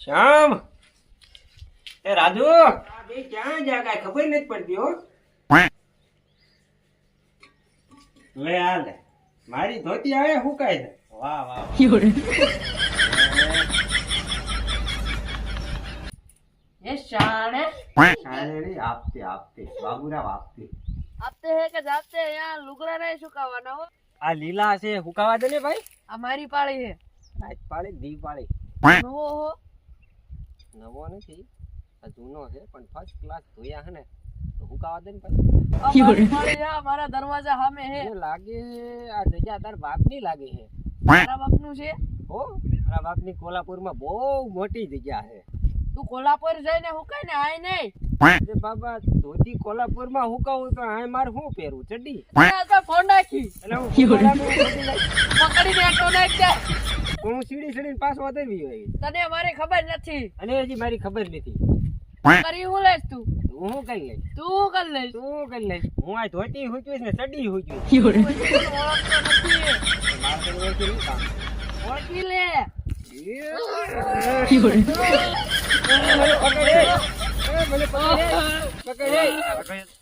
શ્યામ એ રાજુ આ બે ક્યાં જા કાંઈ ખબર નથી પડતી હો લે આ લે મારી ધોતી આવે હુકાય છે વાહ વાહ વાહ. 有人， ये शान है અરે રે આપતે આપતે બાબુરાવ આપતે आते हैं कि जाते हैं यहाँ लुगड़ा नहीं सुखावाना हो આ લીલા છે હુકાવા દે ને ભાઈ हमारी पाड़ी है આજ પાડી દી પાડી वो हो નવો નથી આ જૂનો છે પણ ફર્સ્ટ ક્લાસ ધોયા છે તો હુકાવા દે ને પછી. મારા દરવાજા સામે હે. લાગે આ જગ્યા તાર બાપની લાગે છે તારા બાપનું છે? હો મારા બાપની કોલ્હાપુરમાં બહુ મોટી જગ્યા હે. તું કોલ્હાપુર જઈને હુકાય ને આય નહીં. બાબા ધોતી કોલ્હાપુર કોલ્હાપુરમાં હુકાવું તો આય માર હું પહેરું ચડી ફોન નાખી. એટલે હું પકડીને આટો નાખી પણ હું સીડી સીડીને પાછો વધેવી હોય તને અમારી ખબર નથી. અને હજી મારી ખબર નથી. કરી હું લઈશ તું? હું કરી લઈશ? તું કરી લઈશ? તું કરી લઈશ? હું આ ધોતી હુચવીશ ને ચડી હુચવીશ ઓળખી લે.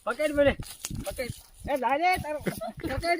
પકડ મને પકડ એ દાદા તારો પકડ.